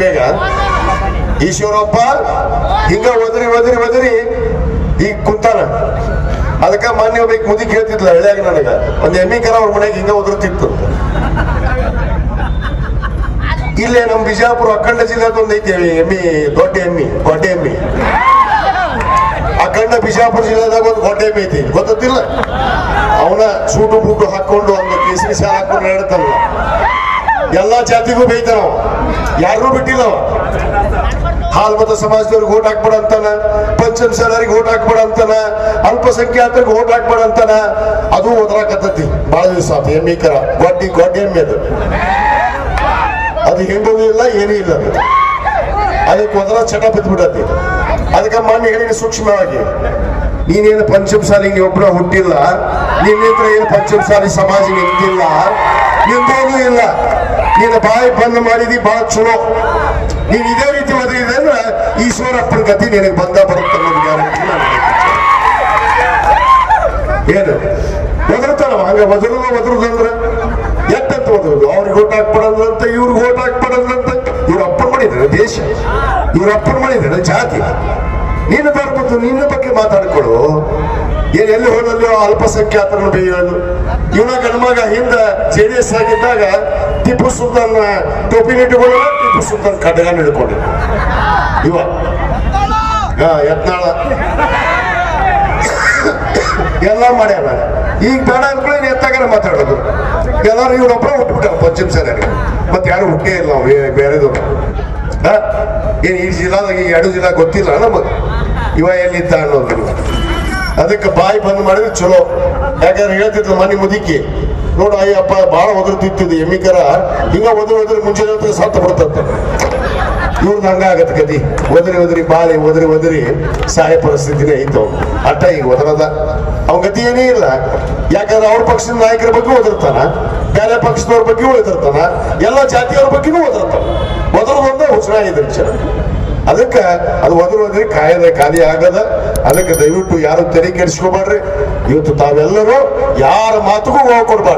ಬೇಗ ಈಶ್ವರಪ್ಪ ಹಿಂಗ ಒದರಿ ಒದರಿ ಒದರಿ ಈಗ ಕುಂತಾನ. ಅದಕ್ಕ ಮಾನ್ಯ ಬೇಕು ಮುದಿ ಕೇಳ್ತಿದ್ಲ ಹಳ್ಳಿಯಾಗ ನನಗ. ಒಂದ್ ಎಮ್ಮಿ ಕರ ಅವ್ರ ಮನೆಗೆ ಹಿಂಗ ಒದರ್ತಿತ್ತು. ಇಲ್ಲೇ ನಮ್ ಬಿಜಾಪುರ ಅಖಂಡ ಜಿಲ್ಲೆದ ಒಂದ್ ಐತಿ ಎಮ್ಮಿ, ದೊಡ್ಡ ಎಮ್ಮಿ ಗೊಡ್ಡೆ ಎಮ್ಮಿ. ಅಖಂಡ ಬಿಜಾಪುರ ಜಿಲ್ಲೆದಾಗ ಒಂದು ಗೊಡ್ಡೆ ಎಮ್ಮಿ ಐತಿ. ಗೊತ್ತಿಲ್ಲ ಅವನ ಸೂಟು ಬೂಟು ಹಾಕೊಂಡು ಒಂದು ಕೇಸರಿ ಸಾಲ ಹಾಕೊಂಡು ಹೇಳ್ತಾನಲ್ಲ ಎಲ್ಲಾ ಜಾತಿಗೂ ಬೈತಾನ ಯಾರನ್ನೂ ಬಿಟ್ಟಿಲ್ಲ ಅವ. ಹಾಲ್ ಮತ ಸಮಾಜದವ್ರಿಗೆ ಓಟ್ ಹಾಕ್ಬೇಡ ಅಂತಾನ. ಪಂಚಮಸಾಲರಿಗೆ ಓಟ್ ಹಾಕ್ಬೇಡ ಅಂತಾನ. ಅಲ್ಪಸಂಖ್ಯಾತರಿಗೆ ಓಟ್ ಹಾಕ್ಬೇಡ ಅಂತಾನ. ಅದು ಒದರಾಕತ್ತತಿ. ಬಹಳ ದಿವಸ ಆತು. ಎಮ್ಮಿ ಕರ. ಗೊಡ್ಡಿ ಗೊಡ್ಡಿ ಎಮ್ಮೆ ಅದು. ಅದು ಹೆಂಗೂ ಇಲ್ಲ, ಏನೂ ಇಲ್ಲ ಅದು. ಅದಕ್ಕೆ ಒದರ ಚಟ ಬಿದ್ದ್ಬಿಡತಿ ಅದಕ್ಕೆ ಮಾನ್ಯ ಹೇಳಿ ಸೂಕ್ಷ್ಮವಾಗಿ. ನೀನೇನು ಪಂಚಮಸಾಲಿ ಸಾಲಿಗೆ ಒಬ್ಬರ ಹುಟ್ಟಿಲ್ಲ. ನಿನ್ನಿಂದ ಏನು ಪಂಚಮಸಾಲಿ ಸಮಾಜ ನಿಂತಿಲ್ಲ. ನಿಂದೇನೂ ಇಲ್ಲ. ನೀನು ಬಾಯಿ ಬಂದ್ ಮಾಡಿದಿ, ಬಹಳ ಚಲೋ. ನೀನ್ ಇದೇ ರೀತಿ ಒದಗಿದೆ ಅಂದ್ರೆ ಈಶ್ವರಪ್ಪನ ಗತಿ ನಿನಗೆ ಬಂದ ಬರುತ್ತೆ ಅನ್ನೋದು ಗ್ಯಾರಂಟಿ. ಏನು? ಒದರ್ತಾನವ ಹಂಗ ಒದರುದ ಒದರುದಂದ್ರ ಎಟ್ಟಂತ ಒದರುದು? ಅವ್ರಿಗೆ ಓಟ್ ಹಾಕ್ಬಿಡೋದಂತ, ಇವ್ರಿಗೆ ಓಟ್ ಹಾಕ್ಬಿಡೋದಂತ. ಇವ್ರ ಅಪ್ಪನ್ ಮಾಡಿದ್ರೆ ದೇಶ. ಇವ್ರ ಅಪ್ಪನ್ ಮಾಡಿದ್ರೆ ಜಾತಿ. ನೀನು ಧರ್ಮದ್ದು ನಿನ್ನ ಬಗ್ಗೆ ಮಾತಾಡ್ಕೊಡು ಏನ್ ಎಲ್ಲಿ ಹೋದಲ್ಲಿ ಅಲ್ಪಸಂಖ್ಯಾತರನ್ನು ಬೇಯೋದು ಇವನ ಗಣಮಗ ಹಿಂದೆ ಜೆ ಡಿ ಎಸ್ ಆಗಿದ್ದಾಗ ಟಿಪ್ಪು ಸುಲ್ತಾನ್ ಟೋಪಿ ಇಟ್ಟುಕೊಳ್ಳ ಟಿಪ್ಪು ಸುಲ್ತಾನ್ ಖಡ್ಗ ಹಿಡ್ಕೊಂಡು ಇವ. ಯತ್ನಾಳ. ಎಲ್ಲ ಮಾಡ್ಯಾರ ಈಗ ಬೇಡ ಅನ್ಕೊಳ್ಳಿ ಎತ್ತಾಗಲೇ ಮಾತಾಡೋದು. ಎಲ್ಲರೂ ಇವ್ರೊಬ್ಬರ ಹುಟ್ಟುಬಿಟ್ಟ ಪಶ್ಚಿಮ ಸೇನೆಗೆ ಮತ್ತೆ ಯಾರು ಹುಟ್ಟೇ ಇಲ್ಲ ನಾವು ಬೇರೆದವ್ರು? ಏನ್ ಈ ಜಿಲ್ಲಾದಾಗ ಈ ಎರಡು ಜಿಲ್ಲಾ ಗೊತ್ತಿಲ್ಲ ನಮಗೆ. ಇವ ಎಲ್ಲಿದ್ದ ಅನ್ನೋದು ಅದಕ್ಕೆ ಬಾಯಿ ಬಂದ್ ಮಾಡಿದ್ರೆ ಚಲೋ. ಯಾಕಂದ್ರೆ ಹೇಳ್ತಿದ್ರು ಮನೆ ಮುದುಕಿ, ನೋಡು ಅಯ್ಯಪ್ಪ ಭಾಳ ಒದರ್ತಿತ್ತು ಎಮ್ಮಿಕರ ಹಿಂಗ ಒದ್ರ ಒದ್ರ ಮುಂಚೆ ಸತ್ತು ಬಿಡ್ತಂತ. ಇವ್ರದ್ದು ಹಂಗ ಆಗತ್ತೆ ಗತಿ. ಒದರಿ ಒದರಿ, ಬಾಳಿ, ಒದರಿ ಒದರಿ. ಸಹಾಯ ಪರಿಸ್ಥಿತಿನೇ ಐತು. ಅಟ್ಟ ಈಗ ಒದರದ. ಅವ್ನ ಗತಿ ಏನೇ ಇಲ್ಲ. ಯಾಕಂದ್ರೆ ಅವ್ರ ಪಕ್ಷದ ನಾಯಕರ ಬಗ್ಗೆ ಓದಿರ್ತಾನ ಬೇರೆ ಪಕ್ಷದವ್ರ ಬಗ್ಗೆ ಓದಿರ್ತಾನ ಎಲ್ಲ ಜಾತಿಯವ್ರ ಬಗ್ಗೆನೂ ಓದಿರ್ತಾನ ಒದರದೊಂದೇ ಹುಚ್ಚನ ಇದ್ರ ಅದಕ್ಕೆ ಅದು ಒದರಿ ಒದರಿ ಕಾಯದ ಖಾಲಿ ಆಗದ. ಅದಕ್ಕೆ ದಯವಿಟ್ಟು ಯಾರು ತೆರೆ ಕೆಡಿಸ್ಕೋಬೇಡ್ರಿ. ಇವತ್ತು ತಾವೆಲ್ಲರೂ ಯಾರ ಮಾತುಗೂ ಹೋಗಿ ಕೊಡ್ಬಾರ್ದು